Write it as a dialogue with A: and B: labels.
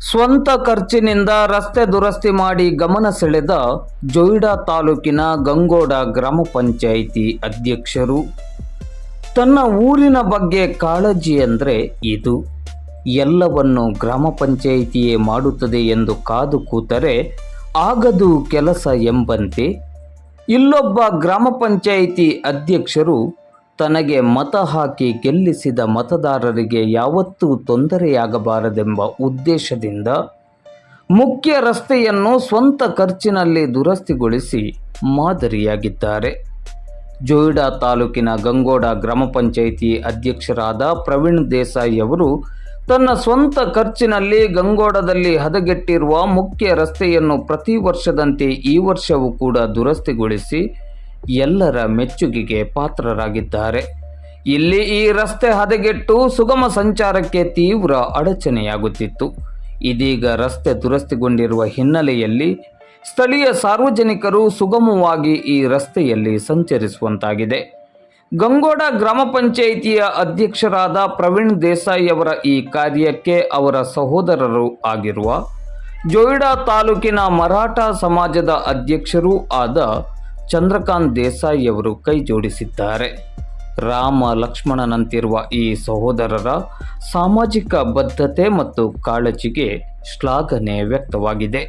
A: ಸ್ವಂತ ಖರ್ಚಿನಿಂದ ರಸ್ತೆ ದುರಸ್ತಿ ಮಾಡಿ ಗಮನ ಸೆಳೆದ ಜೊಯ್ಡಾ ತಾಲೂಕಿನ ಗಂಗೋಡ ಗ್ರಾಮ ಪಂಚಾಯಿತಿ ಅಧ್ಯಕ್ಷರು. ತನ್ನ ಊರಿನ ಬಗ್ಗೆ ಕಾಳಜಿ ಅಂದರೆ ಇದು. ಎಲ್ಲವನ್ನು ಗ್ರಾಮ ಪಂಚಾಯಿತಿಯೇ ಮಾಡುತ್ತದೆ ಎಂದು ಕಾದು ಕೂತರೆ ಆಗದು ಕೆಲಸ ಎಂಬಂತೆ. ಇಲ್ಲೊಬ್ಬ ಗ್ರಾಮ ಪಂಚಾಯಿತಿ ಅಧ್ಯಕ್ಷರು ತನಗೆ ಮತ ಹಾಕಿ ಗೆಲ್ಲಿಸಿದ ಮತದಾರರಿಗೆ ಯಾವತ್ತೂ ತೊಂದರೆಯಾಗಬಾರದೆಂಬ ಉದ್ದೇಶದಿಂದ ಮುಖ್ಯ ರಸ್ತೆಯನ್ನು ಸ್ವಂತ ಖರ್ಚಿನಲ್ಲಿ ದುರಸ್ತಿಗೊಳಿಸಿ ಮಾದರಿಯಾಗಿದ್ದಾರೆ. ಜೋಯಿಡಾ ತಾಲೂಕಿನ ಗಂಗೋಡ ಗ್ರಾಮ ಪಂಚಾಯಿತಿ ಅಧ್ಯಕ್ಷರಾದ ಪ್ರವೀಣ್ ದೇಸಾಯಿ ಅವರು ತನ್ನ ಸ್ವಂತ ಖರ್ಚಿನಲ್ಲಿ ಗಂಗೋಡದಲ್ಲಿ ಹದಗೆಟ್ಟಿರುವ ಮುಖ್ಯ ರಸ್ತೆಯನ್ನು ಪ್ರತಿ ವರ್ಷದಂತೆ ಈ ವರ್ಷವೂ ಕೂಡ ದುರಸ್ತಿಗೊಳಿಸಿ ಎಲ್ಲರ ಮೆಚ್ಚುಗೆಗೆ ಪಾತ್ರರಾಗಿದ್ದಾರೆ. ಇಲ್ಲಿ ಈ ರಸ್ತೆ ಹದಗೆಟ್ಟು ಸುಗಮ ಸಂಚಾರಕ್ಕೆ ತೀವ್ರ ಅಡಚಣೆಯಾಗುತ್ತಿತ್ತು. ಇದೀಗ ರಸ್ತೆ ದುರಸ್ತಿಗೊಂಡಿರುವ ಹಿನ್ನೆಲೆಯಲ್ಲಿ ಸ್ಥಳೀಯ ಸಾರ್ವಜನಿಕರು ಸುಗಮವಾಗಿ ಈ ರಸ್ತೆಯಲ್ಲಿ ಸಂಚರಿಸುವಂತಾಗಿದೆ. ಗಂಗೋಡ ಗ್ರಾಮ ಪಂಚಾಯಿತಿಯ ಅಧ್ಯಕ್ಷರಾದ ಪ್ರವೀಣ್ ದೇಸಾಯಿ ಅವರ ಈ ಕಾರ್ಯಕ್ಕೆ ಅವರ ಸಹೋದರರು ಆಗಿರುವ ಜೋಯಿಡಾ ತಾಲೂಕಿನ ಮರಾಠ ಸಮಾಜದ ಅಧ್ಯಕ್ಷರೂ ಆದ ಚಂದ್ರಕಾಂತ್ ದೇಸಾಯಿ ಅವರು ಕೈ ಜೋಡಿಸಿದ್ದಾರೆ. ರಾಮ ಲಕ್ಷ್ಮಣನಂತಿರುವ ಈ ಸಹೋದರರ ಸಾಮಾಜಿಕ ಬದ್ಧತೆ ಮತ್ತು ಕಾಳಜಿಗೆ ಶ್ಲಾಘನೆ ವ್ಯಕ್ತವಾಗಿದೆ.